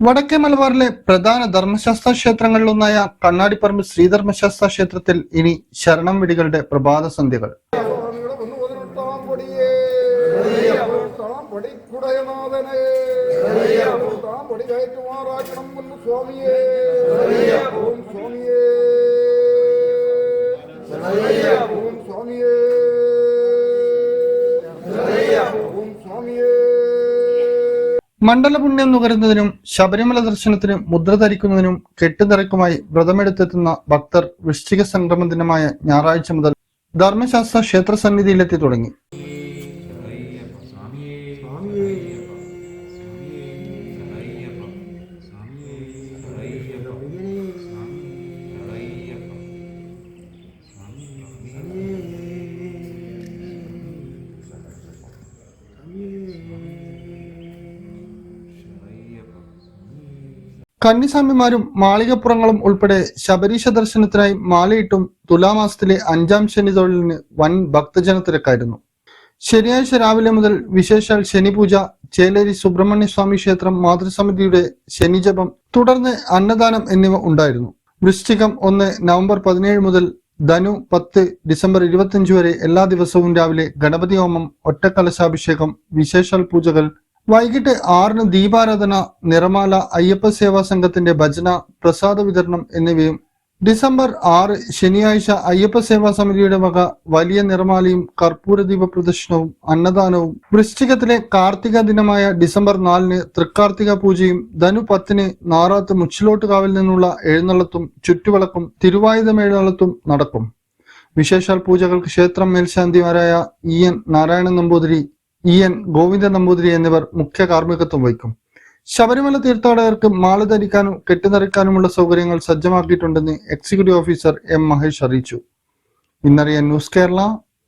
വടക്കേ മലബാറിലെ പ്രധാന ധർമ്മശാസ്ത്ര ക്ഷേത്രങ്ങളിലൊന്നായ കണ്ണാടിപ്പറമ്പ് ശ്രീധർമ്മശാസ്ത്ര ക്ഷേത്രത്തിൽ ഇനി ശരണം വിടികളുടെ പ്രഭാത സന്ധ്യകൾ. സ്വാമികളെ മണ്ഡലപുണ്യം നുകരുന്നതിനും ശബരിമല ദർശനത്തിനും മുദ്ര ധരിക്കുന്നതിനും കെട്ടുനിറക്കുമായി വ്രതമെടുത്തെത്തുന്ന ഭക്തർ വൃശ്ചിക സംക്രമ ദിനമായ ഞായറാഴ്ച മുതൽ ധർമ്മശാസ്ത്ര ക്ഷേത്ര സന്നിധിയിലെത്തി തുടങ്ങി. കന്നിസ്വാമിമാരും മാളികപ്പുറങ്ങളും ഉൾപ്പെടെ ശബരീശ ദർശനത്തിനായി മാലയിട്ടും തുലാമാസത്തിലെ അഞ്ചാം ശനി തൊഴിലിന് വൻ ഭക്തജന തിരക്കായിരുന്നു ശനിയാഴ്ച രാവിലെ മുതൽ വിശേഷാൽ ശനിപൂജ ചേലേരി സുബ്രഹ്മണ്യ സ്വാമി ക്ഷേത്രം മാതൃസമിതിയുടെ ശനിജപം തുടർന്ന് അന്നദാനം എന്നിവ ഉണ്ടായിരുന്നു. വൃശ്ചികം ഒന്ന് നവംബർ പതിനേഴ് മുതൽ ധനു പത്ത് ഡിസംബർ ഇരുപത്തിയഞ്ച് വരെ എല്ലാ ദിവസവും രാവിലെ ഗണപതി ഹോമം ഒറ്റക്കലശാഭിഷേകം വിശേഷാൽ പൂജകൾ വൈകിട്ട് ആറിന് ദീപാരാധന നിറമാല അയ്യപ്പ സേവാ സംഘത്തിന്റെ ഭജന പ്രസാദ വിതരണം എന്നിവയും. ഡിസംബർ ആറ് ശനിയാഴ്ച അയ്യപ്പ സേവാ സമിതിയുടെ വക വലിയ നിറമാലയും കർപ്പൂര ദീപ പ്രദർശനവും അന്നദാനവും. വൃശ്ചികത്തിലെ കാർത്തിക ദിനമായ ഡിസംബർ നാലിന് തൃക്കാർത്തിക പൂജയും ധനു പത്തിന് നാറാത്ത് മുച്ചിലോട്ടുകാവിൽ നിന്നുള്ള എഴുന്നള്ളത്തും ചുറ്റുവിളക്കും തിരുവായുധ എഴുന്നള്ളത്തും നടക്കും. വിശേഷാൽ പൂജകൾക്ക് ക്ഷേത്രം മേൽശാന്തിമാരായ E N Narayanan Namboothiri E N Govindan Namboothiri എന്നിവർ മുഖ്യ കാർമ്മികത്വം വഹിക്കും. ശബരിമല തീർത്ഥാടകർക്ക് മാല ധരിക്കാനും കെട്ടിനിറക്കാനുമുള്ള സൗകര്യങ്ങൾ സജ്ജമാക്കിയിട്ടുണ്ടെന്ന് എക്സിക്യൂട്ടീവ് ഓഫീസർ എം മഹേഷ് അറിയിച്ചു. ഇന്നറിയാൻ ന്യൂസ് കേരള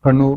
കണ്ണൂർ.